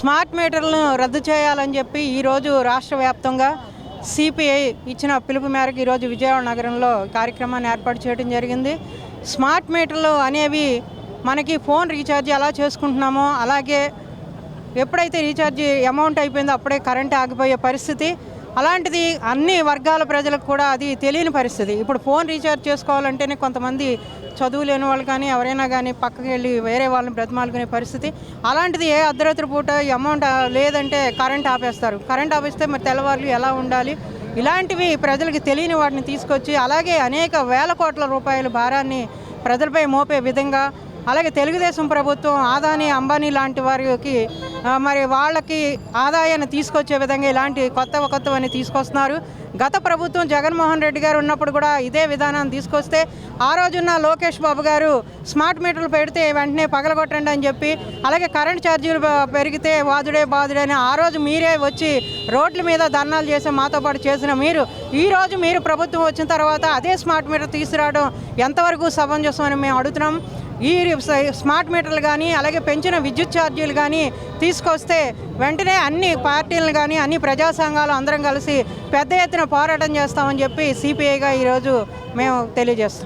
Smart మీటర్లను రద్దు చేయాలని చెప్పి ఈరోజు రాష్ట్ర వ్యాప్తంగా సిపిఐ ఇచ్చిన పిలుపు మేరకు ఈరోజు విజయవాడ నగరంలో కార్యక్రమాన్ని ఏర్పాటు చేయడం జరిగింది. స్మార్ట్ మీటర్లు అనేవి మనకి ఫోన్ రీఛార్జ్ ఎలా చేసుకుంటున్నామో అలాగే ఎప్పుడైతే రీఛార్జ్ అమౌంట్ అయిపోయిందో అప్పుడే కరెంట్ ఆగిపోయే పరిస్థితి. అలాంటిది అన్ని వర్గాల ప్రజలకు కూడా అది తెలియని పరిస్థితి. ఇప్పుడు ఫోన్ రీఛార్జ్ చేసుకోవాలంటేనే కొంతమంది చదువు లేని వాళ్ళు కానీ ఎవరైనా కానీ పక్కకి వెళ్ళి వేరే వాళ్ళని బ్రతిమాలుకునే పరిస్థితి. అలాంటిది ఏ అర్ధరాత్రి పూట అమౌంట్ లేదంటే కరెంట్ ఆపేస్తారు. కరెంట్ ఆపేస్తే మరి తెల్లవారులు ఎలా ఉండాలి? ఇలాంటివి ప్రజలకు తెలియని వాటిని తీసుకొచ్చి అలాగే అనేక వేల కోట్ల రూపాయల భారాన్ని ప్రజలపై మోపే విధంగా అలాగే తెలుగుదేశం ప్రభుత్వం ఆదాని అంబానీ లాంటి వారికి మరి వాళ్ళకి ఆదాయాన్ని తీసుకొచ్చే విధంగా ఇలాంటి కొత్త కొత్తవన్నీ తీసుకొస్తున్నారు. గత ప్రభుత్వం జగన్మోహన్ రెడ్డి గారు ఉన్నప్పుడు కూడా ఇదే విధానాన్ని తీసుకొస్తే ఆ రోజున్న లోకేష్ బాబు గారు స్మార్ట్ మీటర్లు పెడితే వెంటనే పగలగొట్టండి అని చెప్పి అలాగే కరెంట్ ఛార్జీలు పెరిగితే వాదుడే బాదుడే అని ఆ రోజు మీరే వచ్చి రోడ్ల మీద ధర్నాలు చేసి మాతో పాటు చేసిన మీరు ఈ రోజు మీరు ప్రభుత్వం వచ్చిన తర్వాత అదే స్మార్ట్ మీటర్ తీసుకురావడం ఎంతవరకు సమంజసం అని మేము అడుగుతున్నాం. ఈ స్మార్ట్ మీటర్లు కానీ అలాగే పెంచిన విద్యుత్ ఛార్జీలు కానీ తీసుకొస్తే వెంటనే అన్ని పార్టీలను కానీ అన్ని ప్రజా సంఘాలు అందరం కలిసి పెద్ద ఎత్తున పోరాటం చేస్తామని చెప్పి సిపిఐగా ఈరోజు మేము తెలియజేస్తాం